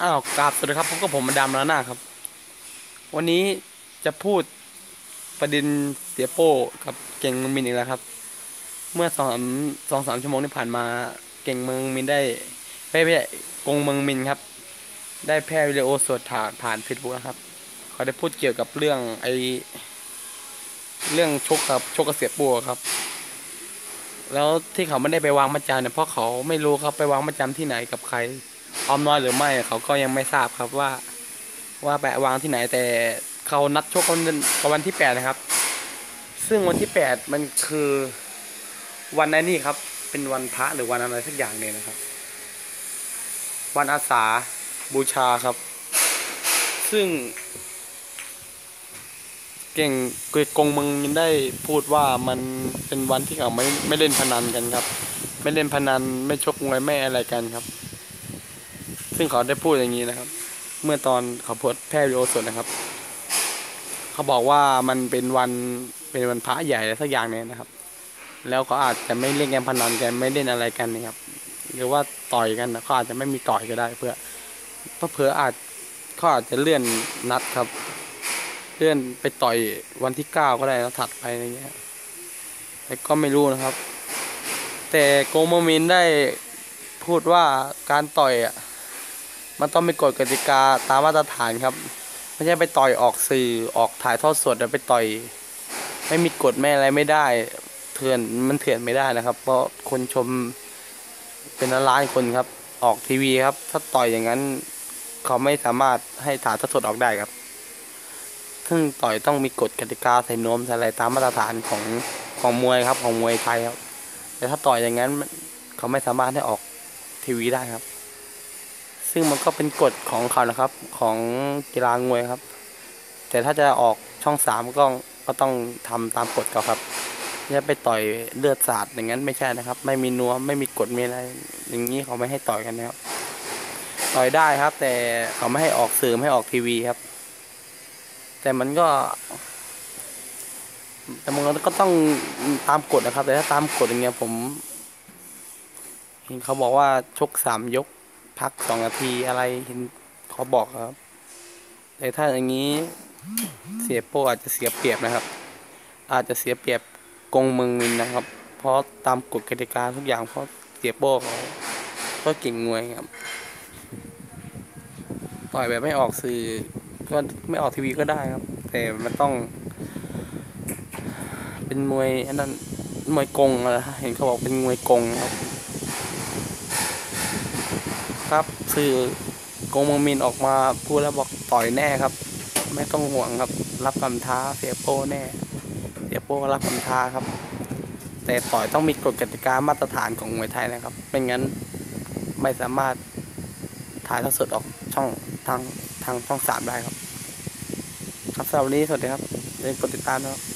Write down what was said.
อ้าวกราบสวัสดีครับผมก็ผมมาดามแล้วหน้าครับ วันนี้จะพูดประเด็นเสียโป้กับเก่งเมืองมินอีกแล้วครับ เมื่อสองสามสองสามชั่วโมงที่ผ่านมาเก่งเมืองมินได้ไม่ไม่ใช่กงเมืองมินครับ ได้แพร่วิดีโอสดผ่านผ่านเฟซบุ๊กนะครับ เขาได้พูดเกี่ยวกับเรื่องไอเรื่องชกกับชกกับเสียโป้ครับ แล้วที่เขาไม่ได้ไปวางมัดจำเนี่ยเพราะเขาไม่รู้ครับไปวางมัดจำที่ไหนกับใคร ออมน้อยหรือไม่เขาก็ยังไม่ทราบครับว่า ว่าไปวางที่ไหนแต่เขานัดชกกันวันที่แปดนะครับ ซึ่งวันที่แปดมันคือวันนั้นนี่ครับ เป็นวันพระหรือวันอะไรสักอย่างเนี่ยนะครับ วันอาสาบูชาครับ ซึ่ง เก่งเกยกงมึงยังได้พูดว่ามันเป็นวันที่เขาไม่ไม่เล่นพนันกันครับ ไม่เล่นพนันไม่ชกมวยไม่อะไรกันครับ ซึ่งเขาได้พูดอย่างนี้นะครับ เมื่อตอนเขาโพสแพร่วิดีโอสดนะครับ เขาบอกว่ามันเป็นวันเป็นวันพระใหญ่อะไรสักอย่างเนี่ยนะครับ แล้วเขาอาจจะไม่เล่นการพนันกันไม่เล่นอะไรกันนะครับ หรือว่าต่อยกันนะเขาอาจจะไม่มีต่อยก็ได้ เพื่อเพราะเผื่ออาจเขาอาจจะเลื่อนนัดครับ เลื่อนไปต่อยวันที่เก้าก็ได้แล้วถัดไปอะไรเงี้ยแต่ก็ไม่รู้นะครับ แต่โกโมมินได้พูดว่าการต่อยอะ มันต้องมีกฎกติกาตามมาตรฐานครับ ไม่ใช่ไปต่อยออกสื่อออกถ่ายทอดสดแล้วไปต่อย ไม่มีกฎไม่อะไรไม่ได้ เถื่อนมันเถื่อนไม่ได้นะครับ เพราะคนชมเป็นล้านคนครับ ออกทีวีครับ ถ้าต่อยอย่างนั้น เขาไม่สามารถให้ถ่ายทอดสดออกได้ครับซึ่งต่อยต้องมีกฎกติกาใส่นวมใส่อะไรตามมาตรฐานของของมวยครับของมวยไทยครับแต่ถ้าต่อยอย่างนั้นเขาไม่สามารถให้ออกทีวีได้ครับ ซึ่งมันก็เป็นกฎของเขานะครับของกีฬามวยครับ แต่ถ้าจะออกช่องสามก็ก็ต้องทำตามกฎเขาครับไม่ใช่ไปต่อยเลือดสาดอย่างนั้นไม่ใช่นะครับ ไม่มีนัวไม่มีกฎมีอะไรอย่างนี้เขาไม่ให้ต่อยกันนะครับ ต่อยได้ครับ แต่เขาไม่ให้ออกสื่อไม่ให้ออกทีวีครับ แต่มันก็ แต่มันก็ต้องตามกฎนะครับ แต่ถ้าตามกฎอย่างเงี้ยผมเขาบอกว่าชกสามยก พักสองนาทีอะไรเห็นเขาบอกครับ แต่ถ้าอย่างนี้เสียโป้อาจจะเสียเปรียบนะครับ อาจจะเสียเปรียบกงเมืองมินนะครับ เพราะตามกฎกติกาทุกอย่างเพราะเสียโป้เขาก็เก่งมวยครับ ต่อยแบบไม่ออกสื่อก็ไม่ออกทีวีก็ได้ครับ แต่มันต้อง เป็นมวยอันนั้นมวยกงอะไรเห็นเขาบอกเป็นมวยกงครับ ครับสื่อกงมงมินออกมาพูดแล้วบอกต่อยแน่ครับ ไม่ต้องห่วงครับ รับคำท้าเสียโป้แน่ เสียโป้รับคำท้าครับ แต่ต่อยต้องมีกฎกติกามาตรฐานของมวยไทยนะครับไม่งั้นไม่สามารถถ่ายทอดสดออกช่องทางทางช่องสามได้ครับ ครับสำหรับวันนี้สวัสดีครับอย่าลืมกดติดตามนะครับ